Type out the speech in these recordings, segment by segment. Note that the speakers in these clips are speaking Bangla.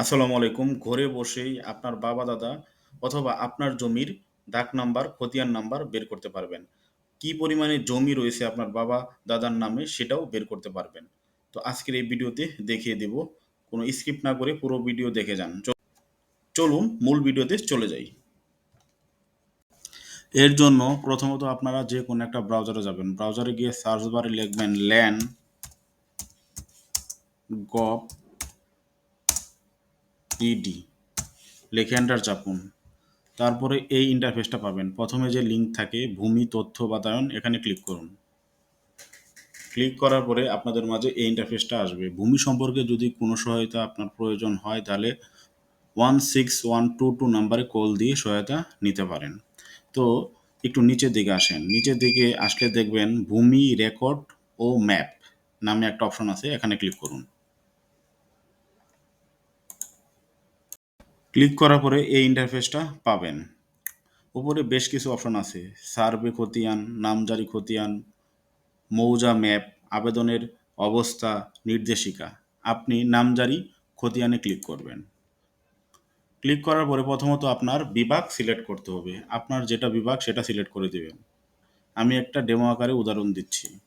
আসসালামু আলাইকুম। ঘরে বসেই আপনার বাবা, দাদা অথবা আপনার জমির ডাক নাম্বার, খতিয়ান নাম্বার বের করতে পারবেন। কি পরিমাণে জমি রয়েছে আপনার বাবা, দাদার নামে সেটাও বের করতে পারবেন। তো আজকের এই ভিডিওতে দেখিয়ে দেব। কোনো স্কিপ না করে পুরো ভিডিও দেখে যান। চলুন মূল ভিডিওতে চলে যাই। এর জন্য প্রথমত আপনারা যে কোনো একটা ব্রাউজারে যাবেন। ব্রাউজারে গিয়ে সার্চ বারে লিখবেন ল্যান গভ ইডি লিখে এন্টার চাপুন। তারপরে এই ইন্টারফেসটা পাবেন। প্রথমে যে লিঙ্ক থাকে, ভূমি, তথ্য, বাতায়ন, এখানে ক্লিক করুন। ক্লিক করার পরে আপনাদের মাঝে এই ইন্টারফেসটা আসবে। ভূমি সম্পর্কে যদি কোনো সহায়তা আপনার প্রয়োজন হয়, তাহলে one six one two two নাম্বারে কল দিয়ে সহায়তা নিতে পারেন। তো একটু নিচের দিকে আসেন। নিচের দিকে আসলে দেখবেন ভূমি রেকর্ড ও ম্যাপ নামে একটা অপশন আছে, এখানে ক্লিক করুন। ক্লিক করার পরে এই ইন্টারফেসটা পাবেন। উপরে বেশ কিছু অপশন আছে। সার্ভে খতিয়ান নামজারি খতিয়ান, মৌজা ম্যাপ, আবেদনের অবস্থা, নির্দেশিকা। আপনি নামজারি খতিয়ানে ক্লিক করবেন। ক্লিক করার পরে প্রথমত আপনার বিভাগ সিলেক্ট করতে হবে। আপনার যেটা বিভাগ সেটা সিলেক্ট করে দেবেন। আমি একটা ডেমো আকারে উদাহরণ দিচ্ছি।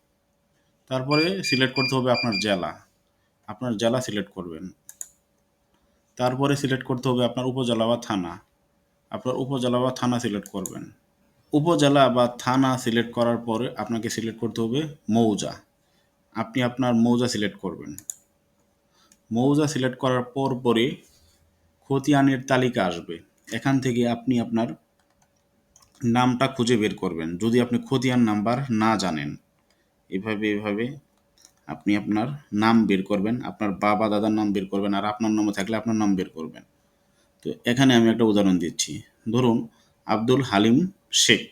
তারপরে সিলেক্ট করতে হবে আপনার জেলা। আপনার জেলা সিলেক্ট করবেন। তারপরে সিলেক্ট করতে হবে আপনার উপজেলা বা থানা। আপনার উপজেলা বা থানা সিলেক্ট করবেন। উপজেলা বা থানা সিলেক্ট করার পরে আপনাকে সিলেক্ট করতে হবে মৌজা। আপনি আপনার মৌজা সিলেক্ট করবেন। মৌজা সিলেক্ট করার পর পরে খতিয়ানের তালিকা আসবে। এখান থেকে আপনি আপনার নামটা খুঁজে বের করবেন। যদি আপনি খতিয়ান নাম্বার না জানেন, এভাবে এভাবে আপনি আপনার নাম বের করবেন, আপনার বাবা, দাদার নাম বের করবেন আর আপনার নামে থাকলে আপনার নাম বের করবেন। তো এখানে আমি একটা উদাহরণ দিচ্ছি। ধরুন আব্দুল হালিম শেখ।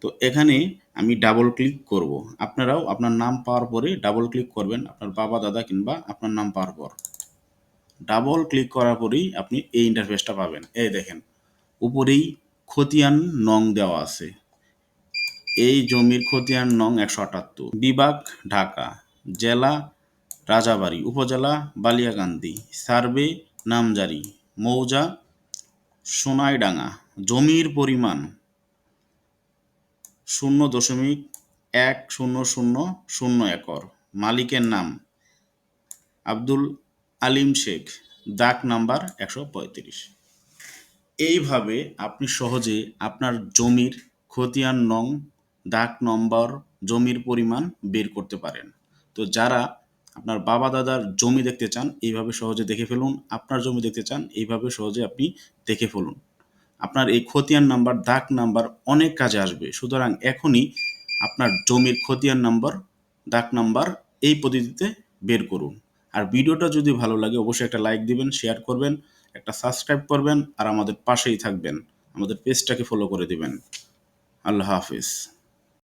তো এখানে আমি ডাবল ক্লিক করব। আপনারাও আপনার নাম পাওয়ার পরে ডাবল ক্লিক করবেন, আপনার বাবা, দাদা কিংবা আপনার নাম পাওয়ার পর। ডাবল ক্লিক করার পরেই আপনি এই ইন্টারফেসটা পাবেন। এই দেখেন, উপরেই খতিয়ান নং দেওয়া আছে। এই জমির খতিয়ান নং একশো আটাত্তর। বিভাগ, ঢাকা। জেলা রাজাবাড়ী, উপজেলা বালিয়াকান্দি। সার্ভে নামজারি, মৌজা, সোনাইডাঙ্গা। জমির পরিমাণ শূন্য দশমিক এক শূন্য শূন্য শূন্য একর। মালিকের নাম আব্দুল আলিম শেখ। দাগ নাম্বার একশো পঁয়ত্রিশ। এইভাবে আপনি সহজে আপনার জমির খতিয়ান নং দাগ নম্বর, জমির পরিমাণ বের করতে পারেন। তো যারা আপনার বাবা দাদার জমি দেখতে চান, এইভাবে সহজে দেখে ফেলুন। আপনার জমি দেখতে চান, এইভাবে সহজে আপনি দেখে ফেলুন। আপনার এই খতিয়ান নাম্বার দাগ নাম্বার অনেক কাজে আসবে। সুতরাং এখনই আপনার জমির খতিয়ান নাম্বার দাগ নাম্বার এই পদ্ধতিতে বের করুন। আর ভিডিওটা যদি ভালো লাগে, অবশ্যই একটা লাইক দিবেন, শেয়ার করবেন, একটা সাবস্ক্রাইব করবেন, আর আমাদের পাশেই থাকবেন। আমাদের পেজটাকে ফলো করে দিবেন। আল্লাহ হাফিজ।